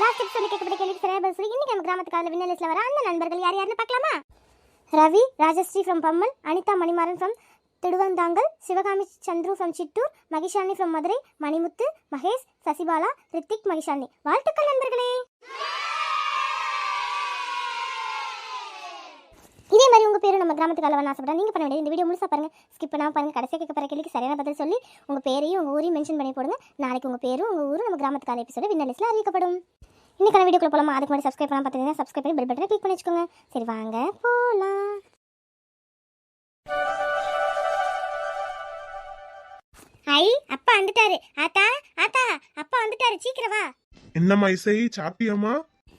Last எபிசோட கேட்கப்பட்ட கேள்வி சரியா பதில் சொல்லி இன்னைக்கு நம்ம கிராமத்து காலையில் விண்ணலிஸ்ல வர அந்த நண்பர்கள் யார் யாருன்னு பார்க்கலாமா? Ravi Rajashree from Pammal Anitha Manimaran from Thiruvanthangal Sivakami Chandru from Chittoor Mahishalini from Madurai Manimuthu Mahesh Sasibala Rithik Mahishalini. வாழ்த்துக்கள் நண்பர்களே! இதே மாதிரி உங்கள் பேரும் நம்ம கிராமத்துக்கு அளவன் ஆசைப்பட்டா நீங்கள் பண்ண வேண்டியது இந்த வீடியோ முழுசா பாருங்கள் ஸ்கிப் பண்ணாமல் பாருங்கள் கடைசியாக கேட்க போற கேள்விக்கு சரியான பதில் சொல்லி உங்கள் பேரையும் உங்கள் ஊரையும் மென்ஷன் பண்ணி போடுங்க. நாளைக்கு உங்கள் பேரும் உங்கள் ஊரும் நம்ம கிராமத்து எபிசோட வின்னர் லிஸ்ட்ல அறிவிக்கப்படும். இன்னைக்கான வீடியோக்குள்ள போகலாமா அதுக்கு முன்னாடி சப்ஸ்கிரைப் பண்ணால் பார்த்தீங்கன்னா சப்ஸ்கிரைப் பண்ணி பெல் பட்டனை கிளிக் பண்ணி வச்சுக்கோங்க. சரி வாங்க போகலாம் ஐ அப்பா வந்துட்டாரு. ஆத்தா ஆத்தா அப்பா வந்துட்டாரு. சீக்கிரம் வா. என்னம்மா இசை? சாப்பிட்டியாம்மா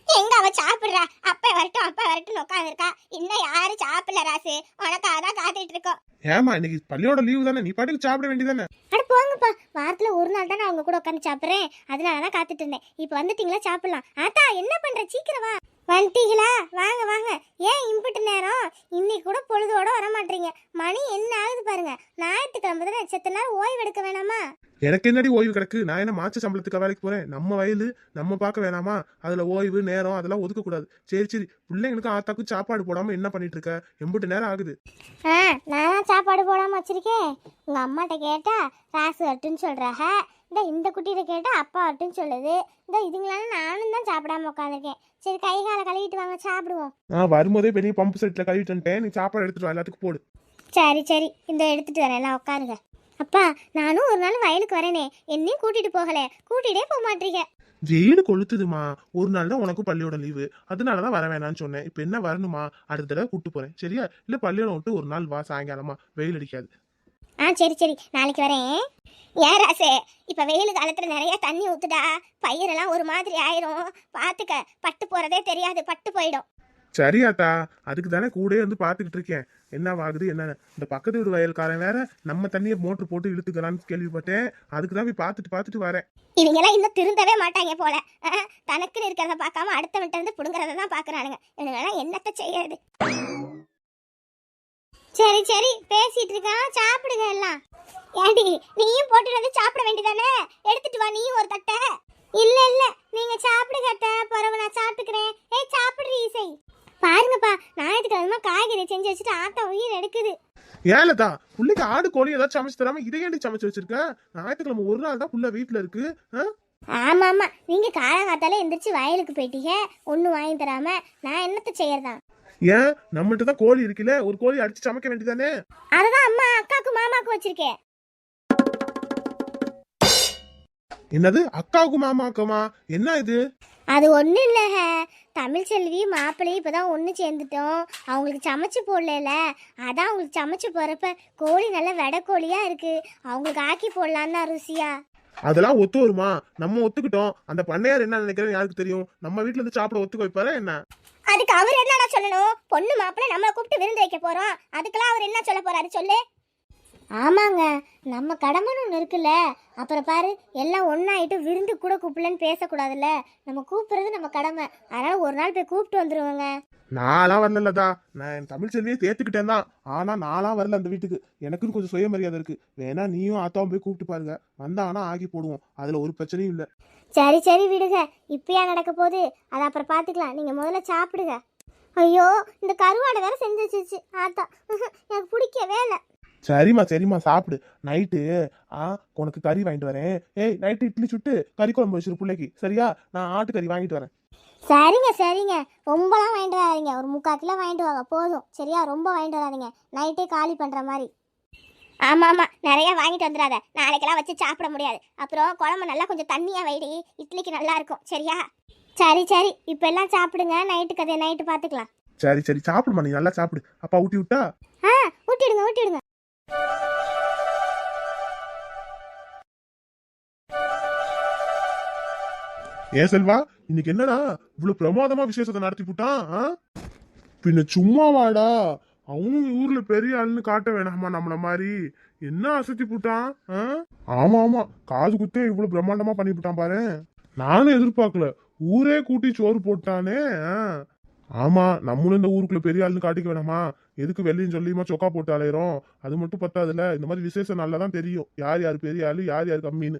எங்க அவ சாப்பிடுறா அப்ப வரட்டும் அப்ப வரட்டும் உட்காந்துருக்கா இன்னும் யாரும் சாப்பிடல ராசு. உனக்காக தான் காத்துட்டு இருக்கோம். ஏமா இன்னைக்கு பள்ளியோட லீவு தானே? நீ பாட்டுக்கு சாப்பிட வேண்டியதானே? அட போங்கப்பா. வாரத்துல ஒரு நாள் தான் நான் அவங்க கூட உட்காந்து சாப்பிடுறேன். அதனால தான் காத்துட்டு இருந்தேன். இப்போ வந்துட்டீங்களா? சாப்பிடலாம். ஆத்தா என்ன பண்ற? சீக்கிரம் வா. வந்துட்டீங்களா? வாங்க வாங்க. ஏன் இம்பிட்டு நேரம்? இன்னைக்கு கூட பொழுதோட வர மாட்டீங்க மணி என்ன ஆகுது பாருங்க. ஞாயிற்றுக்கிழமை தானே? செத்த நேரம் ஓய்வு எடுக்க வேணாமா? எனக்கு என்னடி ஓய்வு கிடக்கு? நான் என்ன மாச்ச சம்பளத்துக்கு வேலைக்கு போறேன்? நம்ம வயலு நம்ம பார்க்க வேணாமா? அதுல ஓய்வு நேரம் அதெல்லாம் ஒதுக்க கூடாது. சரி சரி. பிள்ளைங்களுக்கு ஆத்தாக்கும் சாப்பாடு போடாம என்ன பண்ணிட்டு இருக்க எம்பிட்டு நேரம் ஆகுது. ஆ நான் சாப்பாடு போடாம வச்சிருக்கேன். உங்க அம்மாட்ட கேட்டா ராசு அட்டுன்னு சொல்றாக இந்த இந்த குட்டிகிட்ட கேட்டா அப்பா அட்டுன்னு சொல்லுது. இந்த இதுங்களால நானும் தான் சாப்பிடாம உட்காந்துருக்கேன் சரி கை காலை கழுவிட்டு வாங்க சாப்பிடுவோம். நான் வரும்போதே பெரிய பம்பு செட்ல கழுவிட்டு வந்துட்டேன். நீ சாப்பாடு எடுத்துட்டு வா எல்லாத்துக்கும் போடு. சரி சரி. இந்த எடுத்துட்டு வரேன். எல்லாம் உட்காருங்க அப்பா நானும் ஒரு நாள் வயலுக்கு வரேனே. என்னையும் கூட்டிட்டு போகல. கூட்டிட்டே போக மாட்டீங்க. வெயில் கொளுத்துதுமா. ஒரு நாள் தான் உனக்கும் பள்ளியோட லீவு அதனாலதான் வர வேணாம்னு சொன்னேன். இப்போ என்ன வரணுமா? அடுத்த தடவை கூட்டு போறேன். சரியா? இல்ல பள்ளியோட விட்டு ஒரு நாள் வா சாயங்காலமா. வெயில் அடிக்காது. ஆ சரி சரி. நாளைக்கு வரேன். ஏன் ராசே? இப்ப வெயில் காலத்துல நிறைய தண்ணி ஊத்துடா. பயிரெல்லாம் ஒரு மாதிரி ஆயிரும். பாத்துக்க. பட்டு போறதே தெரியாது. பட்டு போயிடும். சரியாத்தா அதுக்கு தானே கூடயே வந்து பார்த்துக்கிட்டு இருக்கேன். என்ன ஆகுது என்ன இந்த பக்கத்து வீடு வயல்காரன் வேற நம்ம தண்ணியை மோட்டர் போட்டு இழுத்துக்கலாம்னு கேள்விப்பட்டேன். அதுக்கு தான் போய் பார்த்துட்டு பார்த்துட்டு வரேன். இவங்கெல்லாம் இன்னும் திருந்தவே மாட்டாங்க போல. தனக்குன்னு இருக்கிறத பார்க்காம அடுத்தவன்ட்ட இருந்து புடுங்கறத தான் பாக்குறானுங்க இவனுங்கெல்லாம் என்னத்த செய்யறது? சரி சரி பேசிட்டு இருக்கான் சாப்பிடுங்க எல்லாம். ஏண்டி நீயும் போட்டுட்டு வந்து சாப்பிட வேண்டியதானே? எடுத்துட்டு வா நீயும் ஒரு தட்டை. இல்ல இல்ல நீங்க சாப்பிடுங்க அத்தை. பரவ நான் சாப்பிட்டுக்கிறேன். ஏய் சாப்பிடுறீ இசை. பாருங்கப்பா ஞாயிற்றுக்கிழமை காய்கறி செஞ்சு வச்சுட்டு ஆத்தா உயிர் எடுக்குது. ஏலதா புள்ளைக்கு ஆடு கோழி ஏதாச்சும் சமைச்சு தராம இதை ஏண்டி சமைச்சு வச்சிருக்க? ஞாயிற்றுக்கிழமை ஒரு நாள் தான் புள்ள வீட்டுல இருக்கு? ஆமா ஆமா நீங்க காலங்காத்தால எந்திரிச்சு வயலுக்கு போயிட்டீங்க ஒன்னும் வாங்கி தராம நான் என்னத்த செய்யறதா? ஏன்? நம்மகிட்ட தான் கோழி இருக்குல்ல ஒரு கோழி அடிச்சு சமைக்க வேண்டியதானே அதுதான் அம்மா அக்காக்கு மாமாக்கு வச்சிருக்கேன். என்னது? அக்காவுக்கு மாமாக்குமா என்ன இது? அது ஒன்றும் இல்லைங்க. தமிழ் செல்வி மாப்பிள்ளையும் இப்போ தான் ஒன்று சேர்ந்துட்டோம். அவங்களுக்கு சமைச்சு போடல அதான் அவங்களுக்கு சமைச்சு போகிறப்ப கோழி நல்ல வெடை கோழியாக இருக்குது அவங்களுக்கு ஆக்கி போடலான்னா ருசியா. அதெல்லாம் ஒத்து வருமா? நம்ம ஒத்துக்கிட்டோம். அந்த பண்ணையார் என்ன நினைக்கிறேன்னு யாருக்கு தெரியும்? நம்ம வீட்ல இருந்து சாப்பிட ஒத்துக்க வைப்பாரா என்ன? அதுக்கு அவர் என்னடா சொல்லணும்? பொண்ணு மாப்பிள்ளை நம்மளை கூப்பிட்டு விருந்து வைக்க போகிறோம் அதுக்கெல்லாம் அவர் என்ன சொல்ல போறாரு? சொல்லு. ஆமாங்க நம்ம கடமைன்னு ஒன்று இருக்குல்ல. அப்புறம் பாரு எல்லாம் ஒன்றாயிட்டு விருந்து கூட கூப்பிடலன்னு பேசக்கூடாதுல்ல. நம்ம கூப்பிடுறது நம்ம கடமை. அதனால ஒரு நாள் போய் கூப்பிட்டு வந்துருவோங்க. நான்லாம் வரலதா நான் என் தமிழ் செல்வியை தேத்துக்கிட்டேன் தான். ஆனா நான்லாம் வரல அந்த வீட்டுக்கு. எனக்குன்னு கொஞ்சம் சுயமரியாதை இருக்கு. வேணா நீயும் ஆத்தாவும் போய் கூப்பிட்டு பாருங்க. வந்தாங்கன்னா ஆகி போடுவோம். அதுல ஒரு பிரச்சனையும் இல்ல. சரி சரி விடுங்க. இப்பயா நடக்க போகுது. அதை அப்புறம் பார்த்துக்கலாம் நீங்கள் முதல்ல சாப்பிடுங்க. ஐயோ இந்த கருவாடை வேற செஞ்சு வச்சிருச்சு. ஆத்தா எனக்கு பிடிக்கவே இல்லை. சரிம்மா சரிம்மா சாப்பிடு. நைட்டு ஆ உனக்கு கறி வாங்கிட்டு வரேன். ஏய் நைட்டு இட்லி சுட்டு கறி குழம்பு வச்சிரு பிள்ளைக்கு. சரியா? நான் ஆட்டுக்கறி வாங்கிட்டு வரேன். சரிங்க சரிங்க. ரொம்பலாம் வாங்கிட்டு வராதீங்க. ஒரு முக்கால் கிலோ வாங்கிட்டு வாங்க. போதும். சரியா? ரொம்ப வாங்கிட்டு வராதீங்க. நைட்டே காலி பண்ணுற மாதிரி. ஆமாம் ஆமாம் நிறைய வாங்கிட்டு வந்துடாத. நாளைக்கெல்லாம் வச்சு சாப்பிட முடியாது. அப்புறம் குழம்பு நல்லா கொஞ்சம் தண்ணியாக வைடி. இட்லிக்கு நல்லா இருக்கும். சரியா? சரி சரி. இப்போ எல்லாம் சாப்பிடுங்க. நைட்டு கதையை நைட்டு பார்த்துக்கலாம் சரி சரி. சாப்பிடுமா நீ நல்லா சாப்பிடு. அப்பா ஊட்டி விட்டா? ஆ ஊட்டிடுங்க ஊட்டிடுங்க. ஏன் செல்வா இன்னைக்கு என்னடா இவ்வளவு பிரமாதமா விசேஷத்தை நடத்தி புட்டான் பின்ன சும்மா வாடா. அவனும் ஊர்ல பெரிய ஆளுன்னு காட்ட வேணாமா நம்மள மாதிரி? என்ன அசத்தி புட்டான் ஆமா ஆமா. காது குத்தே இவ்வளவு பிரம்மாண்டமா பண்ணி போட்டான் பாரு நானும் எதிர்பார்க்கல. ஊரே கூட்டி சோறு போட்டானே ஆமா நம்மளும் இந்த ஊருக்குள்ள பெரிய ஆளுன்னு காட்டிக்க வேணாமா? எதுக்கு வெள்ளையும் சொல்லியுமா சொக்கா போட்டு அலையிறோம்? அது மட்டும் பத்தாதுல இந்த மாதிரி விசேஷம் நல்லா தான் தெரியும். யார் யார் பெரிய ஆள் யார் யார் கம்மின்னு.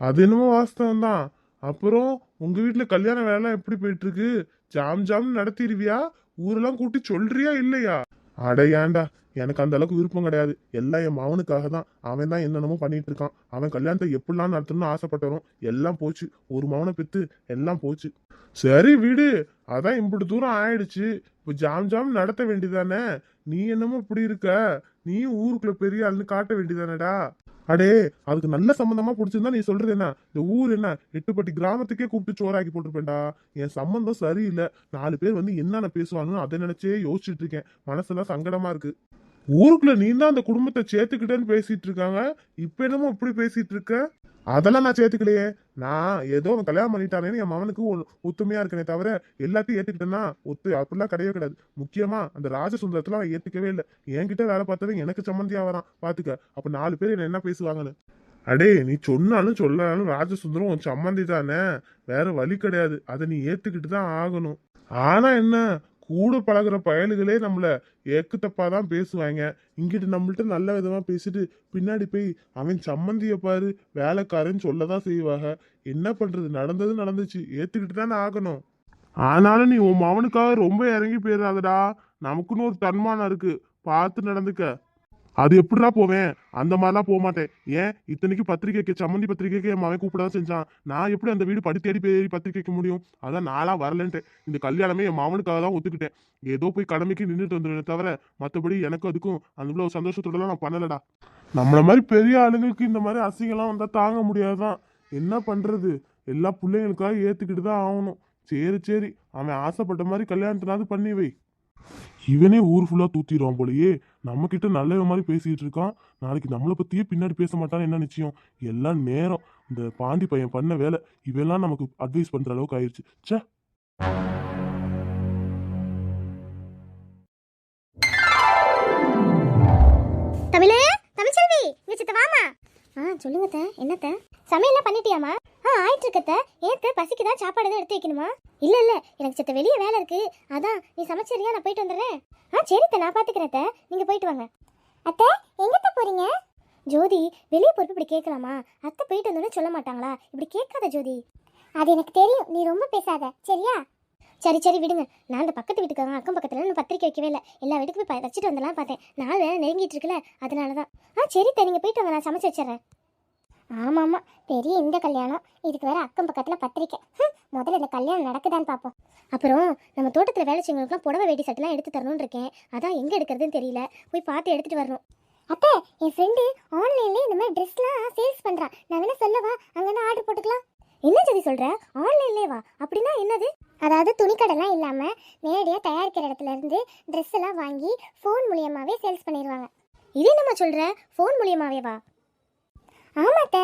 அது என்னமோ வாஸ்தவம் தான் அப்புறம் உங்க வீட்டுல கல்யாண வேலை எப்படி போயிட்டு இருக்கு? ஜாம் ஜாம் நடத்திடுவியா? ஊரெல்லாம் கூட்டி சொல்றியா இல்லையா? அடையாண்டா எனக்கு அந்த அளவுக்கு விருப்பம் கிடையாது. எல்லாம் என் மகனுக்காக தான் அவன் தான் என்னென்னமோ பண்ணிட்டு இருக்கான். அவன் கல்யாணத்தை எப்படிலாம் நடத்தணும்னு ஆசைப்பட்டவரும் எல்லாம் போச்சு. ஒரு மவனை பெற்று எல்லாம் போச்சு. சரி வீடு. அதான் இப்படி தூரம் ஆயிடுச்சு. இப்போ ஜாம் ஜாம் நடத்த வேண்டியதானே நீ என்னமோ இப்படி இருக்க? நீ ஊருக்குள்ள பெரிய ஆளுன்னு காட்ட வேண்டியதானடா அடே அதுக்கு நல்ல சம்பந்தமா பிடிச்சிருந்தா நீ சொல்றது என்ன? இந்த ஊர் என்ன? எட்டுப்பட்டி கிராமத்துக்கே கூப்பிட்டு சோறாக்கி போட்டிருப்பேன்டா. என் சம்பந்தம் சரியில்லை. நாலு பேர் வந்து என்னென்ன பேசுவாங்கன்னு அதை நினைச்சே யோசிச்சுட்டு இருக்கேன். மனசெல்லாம் சங்கடமா இருக்கு. ஊருக்குள்ள நீ தான் அந்த குடும்பத்தை சேர்த்துக்கிட்டேன்னு பேசிட்டு இருக்காங்க. இப்ப என்னமோ இப்படி பேசிட்டு இருக்க? அதெல்லாம் நான் சேர்த்துக்கலையே. நான் ஏதோ அவன் கல்யாணம் பண்ணிட்டானேன்னு என் மகனுக்கு ஒ- ஒத்துமையா இருக்கனே தவிர எல்லாத்தையும் ஏத்துக்கிட்டேன்னா ஒத்து அப்படிலாம் கிடையவே கிடையாது. முக்கியமா அந்த ராஜசுந்தரத்துல அவன் ஏத்துக்கவே இல்லை. என்கிட்ட வேலை பார்த்தவன் எனக்கு சம்மந்தியா வரான். பாத்துக்க. அப்ப நாலு பேர் என்ன என்ன பேசுவாங்கன்னு? அடே நீ சொன்னாலும் சொல்லாலும் ராஜசுந்தரம் உன் சம்மந்தி தானே. வேற வழி கிடையாது. அதை நீ ஏத்துக்கிட்டு தான் ஆகணும். ஆனா என்ன? கூட பழகுற பயலுகளே நம்மளை ஏக்கு தான் பேசுவாங்க. இங்கிட்டு நம்மள்ட்ட நல்ல விதமாக பேசிட்டு பின்னாடி போய் அவன் சம்மந்தியை பாரு வேலைக்காரன்னு சொல்லதான் செய்வாங்க என்ன பண்ணுறது நடந்தது நடந்துச்சு. ஏற்றுக்கிட்டு தானே ஆகணும். ஆனாலும் நீ உன் மவனுக்காக ரொம்ப இறங்கி போயிடாதடா நமக்குன்னு ஒரு தன்மானம் இருக்குது பார்த்து நடந்துக்க. அது எப்படிடா போவேன்? அந்த மாதிரிலாம் போக மாட்டேன். ஏன்? இத்தனைக்கு பத்திரிக்கைக்கு சம்மந்தி பத்திரிக்கைக்கு என் மகன் கூப்பிட தான் செஞ்சான். நான் எப்படி அந்த வீடு படி தேடி போய் பத்திரிக்கைக்கு முடியும்? அதான் நாளா வரலன்ட்டு. இந்த கல்யாணமே என் மாமனுக்காக தான் ஒத்துக்கிட்டேன். ஏதோ போய் கடமைக்கு நின்றுட்டு வந்துடுவேன் தவிர மற்றபடி எனக்கும் அதுக்கும் அந்த இவ்வளோ சந்தோஷத்தோடலாம் நான் பண்ணலடா. நம்மளை மாதிரி பெரிய ஆளுங்களுக்கு இந்த மாதிரி அசிங்கம்லாம் வந்தால் தாங்க முடியாதுதான் என்ன பண்ணுறது எல்லா பிள்ளைங்களுக்காக ஏற்றுக்கிட்டு தான் ஆகணும். சரி சரி. அவன் ஆசைப்பட்ட மாதிரி கல்யாணத்தினாவது பண்ணி வை. இவனே ஊர் ஃபுல்லாக தூத்திடுவான் போலயே. நம்ம கிட்ட நல்ல மாதிரி பேசிட்டு இருக்கான். நாளைக்கு நம்மளை பத்தியே பின்னாடி பேச மாட்டான்னு என்ன நிச்சயம்? எல்லாம் நேரம். இந்த பாண்டி பையன் பண்ண வேலை இவெல்லாம் நமக்கு அட்வைஸ் பண்ற அளவுக்கு ஆயிடுச்சு சே தமிழே தமிழ்ச்செல்வி இங்க சித்த வாமா ஆ சொல்லுங்க என்னத்த? சமையல்லாம் பண்ணிட்டியாமா ஆ ஆயிட்டு இருக்கத்த ஏத்த பசிக்குதா? சாப்பாடு எதுவும் எடுத்து வைக்கணுமா? இல்ல இல்ல எனக்கு சித்த வெளியே வேலை இருக்கு. அதான் நீ சமைச்சறியா நான் போயிட்டு வந்துடுறேன். ஆ சரித்த நான் பாத்துக்கிறேன் அத்தை. நீங்க போயிட்டு வாங்க. அத்தை எங்கத்த போறீங்க? ஜோதி வெளியே பொறுப்பு இப்படி கேட்கலாமா? அத்தை போயிட்டு வந்தோன்னு சொல்ல மாட்டாங்களா? இப்படி கேட்காத ஜோதி. அது எனக்கு தெரியும். நீ ரொம்ப பேசாத. சரியா? சரி சரி விடுங்க. நான் அந்த பக்கத்து வீட்டுக்காரங்க அக்கம் பக்கத்தில் நான் பத்திரிக்கை வைக்கவே இல்லை. எல்லா வீட்டுக்கும் போய் வச்சுட்டு வந்தலாம் பார்த்தேன். நாள் வேலை நெருங்கிட்டு இருக்குல்ல அதனால தான் ஆ சரி நீங்கள் போயிட்டு வாங்க. நான் சமைச்சு வச்சிடுறேன். ஆமாம் ஆமாம் பெரிய இந்த கல்யாணம். இதுக்கு வேற அக்கம் பக்கத்தில் பத்திரிக்கை. முதல்ல இந்த கல்யாணம் நடக்குதான்னு பார்ப்போம் அப்புறம் நம்ம தோட்டத்தில் வேலை செய்யவங்களுக்குலாம் புடவை வேட்டி சட்டெல்லாம் எடுத்து தரணும்னு இருக்கேன். அதான் எங்கே எடுக்கிறதுன்னு தெரியல. போய் பார்த்து எடுத்துகிட்டு வரணும். அத்தை என் ஃப்ரெண்டு ஆன்லைன்லேயே இந்த மாதிரி ட்ரெஸ்லாம் சேல்ஸ் பண்ணுறா நான் வேணா சொல்லவா? அங்கேருந்து ஆர்டர் போட்டுக்கலாம். என்ன சதி சொல்கிற ஆன்லைன்லேயே வா. அப்படின்னா என்னது? அதாவது துணிக்கடைலாம் இல்லாமல் நேரடியாக தயாரிக்கிற இடத்துல இருந்து ட்ரெஸ் எல்லாம் வாங்கி ஃபோன் மூலியமாகவே சேல்ஸ் பண்ணிடுவாங்க இது என்னம்மா சொல்கிற ஃபோன் மூலியமாகவே வா. ஆமாத்த.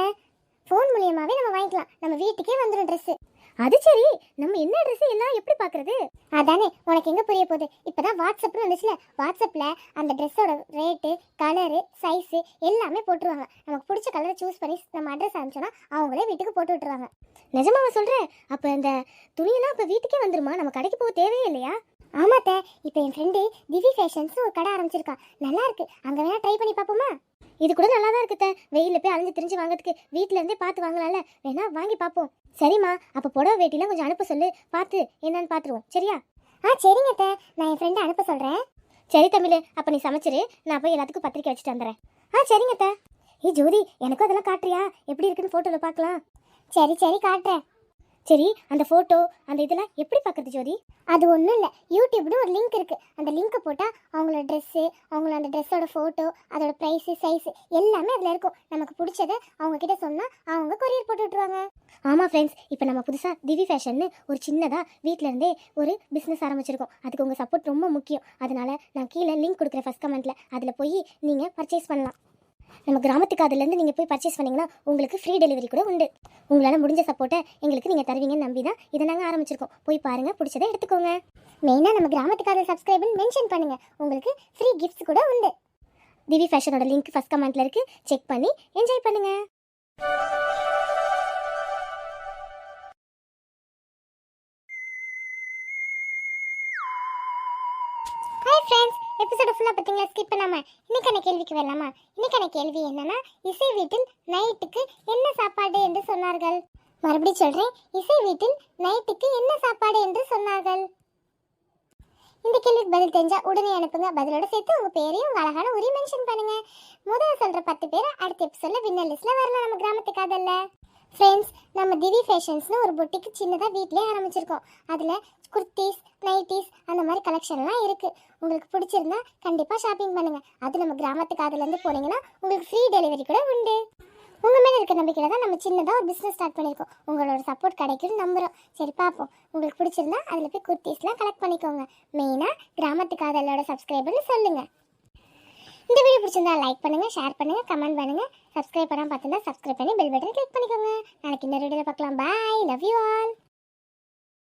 ஃபோன் மூலியமாகவே நம்ம வாங்கிக்கலாம். நம்ம வீட்டுக்கே வந்துடும் ட்ரெஸ்ஸு அது சரி நம்ம என்ன ட்ரெஸ் எல்லாம் எப்படி பார்க்கறது? அதானே உனக்கு எங்கே புரிய போகுது? இப்போ தான் வாட்ஸ்அப்னு வந்துச்சுல. வாட்ஸ்அப்பில் அந்த ட்ரெஸ்ஸோட ரேட்டு கலரு சைஸு எல்லாமே போட்டுருவாங்க. நமக்கு பிடிச்ச கலரை சூஸ் பண்ணி நம்ம அட்ரஸ் அனுப்பிச்சோன்னா அவங்களே வீட்டுக்கு போட்டு விட்டுருவாங்க. நிஜமாவா சொல்கிறேன் அப்போ இந்த துணியெல்லாம் இப்போ வீட்டுக்கே வந்துருமா? நம்ம கடைக்கு போக தேவையே இல்லையா? ஆமாத்த. இப்போ என் ஃப்ரெண்டு திவி ஃபேஷன்ஸ் ஒரு கடை ஆரம்பிச்சிருக்கா. நல்லா இருக்கு. அங்கே வேணா ட்ரை பண்ணி பார்ப்போமா? இது கூட நல்லா தான் இருக்குத்த வெயிலில் போய் அலைஞ்சு திரிஞ்சு வாங்குறதுக்கு வீட்டில இருந்தே பார்த்து வாங்கலாம்ல. வேணா வாங்கி பார்ப்போம். சரிம்மா அப்போ புடவை வேட்டிலாம் கொஞ்சம் அனுப்ப சொல்லு. பார்த்து என்னன்னு பார்த்துருவோம். சரியா? ஆ சரிங்க அத்தை. நான் என் ஃப்ரெண்டை அனுப்ப சொல்கிறேன் சரி தமிழ் அப்போ நீ சமைச்சிரு. நான் போய் எல்லாத்துக்கும் பத்திரிக்கை வச்சுட்டு வந்துடுறேன். ஆ சரிங்க அத்தை. ஏ ஜோதி எனக்கும் அதெல்லாம் காட்டுறியா? எப்படி இருக்குன்னு ஃபோட்டோவில் பார்க்கலாம். சரி சரி காட்டுறேன். சரி அந்த ஃபோட்டோ அந்த இதெல்லாம் எப்படி பார்க்குறது ஜோதி? அது ஒன்றும் இல்லை. யூடியூப்னு ஒரு லிங்க் இருக்குது அந்த லிங்க்கை போட்டால் அவங்களோட ட்ரெஸ்ஸு அவங்களோட அந்த ட்ரெஸ்ஸோட ஃபோட்டோ அதோட ப்ரைஸு சைஸு எல்லாமே அதில் இருக்கும். நமக்கு பிடிச்சதை அவங்க கிட்ட சொன்னால் அவங்க கொரியர் போட்டு விட்ருவாங்க ஆமாம் ஃப்ரெண்ட்ஸ் இப்போ நம்ம புதுசாக திவி ஃபேஷன்னு ஒரு சின்னதாக வீட்டில் இருந்தே ஒரு பிஸ்னஸ் ஆரம்பிச்சிருக்கோம். அதுக்கு உங்கள் சப்போர்ட் ரொம்ப முக்கியம். அதனால நான் கீழே லிங்க் கொடுக்குறேன் ஃபஸ்ட் கமெண்ட்டில் அதில் போய் நீங்கள் பர்ச்சேஸ் பண்ணலாம். நம்ம கிராமத்துக்கு அதுலேருந்து நீங்கள் போய் பர்ச்சேஸ் பண்ணீங்கன்னா உங்களுக்கு ஃப்ரீ டெலிவரி கூட உண்டு. உங்களால் முடிஞ்ச சப்போர்ட்டை எங்களுக்கு நீங்கள் தருவீங்கன்னு நம்பி தான் இதை நாங்கள் ஆரம்பிச்சிருக்கோம். போய் பாருங்கள் பிடிச்சதை எடுத்துக்கோங்க. மெயினாக நம்ம கிராமத்துக்காக சப்ஸ்கிரைப்னு மென்ஷன் பண்ணுங்கள் உங்களுக்கு ஃப்ரீ கிஃப்ட்ஸ் கூட உண்டு. திவி ஃபேஷனோட லிங்க் ஃபஸ்ட் கமெண்ட்டில் இருக்குது செக் பண்ணி என்ஜாய் பண்ணுங்கள் ஹாய் ஃப்ரெண்ட்ஸ் எபிசோட ஃபுல்லாக பார்த்தீங்களா ஸ்கிப் பண்ணாம. இன்னைக்கான கேள்விக்கு வரலாமா? இன்னைக்கான கேள்வி என்னன்னா இசை வீட்டில் நைட்டுக்கு என்ன சாப்பாடு என்று சொன்னார்கள்? மறுபடியும் சொல்கிறேன் இசை வீட்டில் நைட்டுக்கு என்ன சாப்பாடு என்று சொன்னார்கள்? இந்த கேள்விக்கு பதில் தெரிஞ்சால் உடனே அனுப்புங்க. பதிலோட சேர்த்து உங்க பேரையும் உங்கள் அழகான உரி மென்ஷன் பண்ணுங்க. முதல்ல சொல்கிற பத்து பேர் அடுத்த எபிசோட்ல வின்னர் லிஸ்ட்டில் வரலாம். நம்ம கிராமத்துக்காக காதல்ல. ஃப்ரெண்ட்ஸ் நம்ம திவி ஃபேஷன்ஸ்னு ஒரு பொட்டிக்கு சின்னதாக வீட்டிலே ஆரம்பிச்சிருக்கோம். அதில் குர்த்திஸ் நைட்டிஸ் அந்த மாதிரி கலெக்ஷன்லாம் இருக்குது உங்களுக்கு பிடிச்சிருந்தா கண்டிப்பாக ஷாப்பிங் பண்ணுங்கள் அது நம்ம கிராமத்து அதுலேருந்து போனீங்கன்னா உங்களுக்கு ஃப்ரீ டெலிவரி கூட உண்டு. உங்கள் மேலே இருக்க நம்பிக்கையில் தான் நம்ம சின்னதாக ஒரு பிஸ்னஸ் ஸ்டார்ட் பண்ணியிருக்கோம். உங்களோட சப்போர்ட் கிடைக்கும்னு நம்புகிறோம் சரி பார்ப்போம். உங்களுக்கு பிடிச்சிருந்தா அதில் போய் குர்த்திஸ்லாம் கலெக்ட் பண்ணிக்கோங்க. மெயினாக கிராமத்து காதலோட சப்ஸ்கிரைபர்னு சொல்லுங்கள் இந்த வீடியோ பிடிச்சிருந்தா லைக் பண்ணுங்க ஷேர் பண்ணுங்க கமெண்ட் பண்ணுங்க. சப்ஸ்கிரைப் பண்ணாமல் பார்த்துருந்தா சப்ஸ்கிரைப் பண்ணி பெல் பட்டன் கிளிக் பண்ணிக்கோங்க. நாளைக்கு இன்னொரு வீடியோவில் பார்க்கலாம். Bye love you all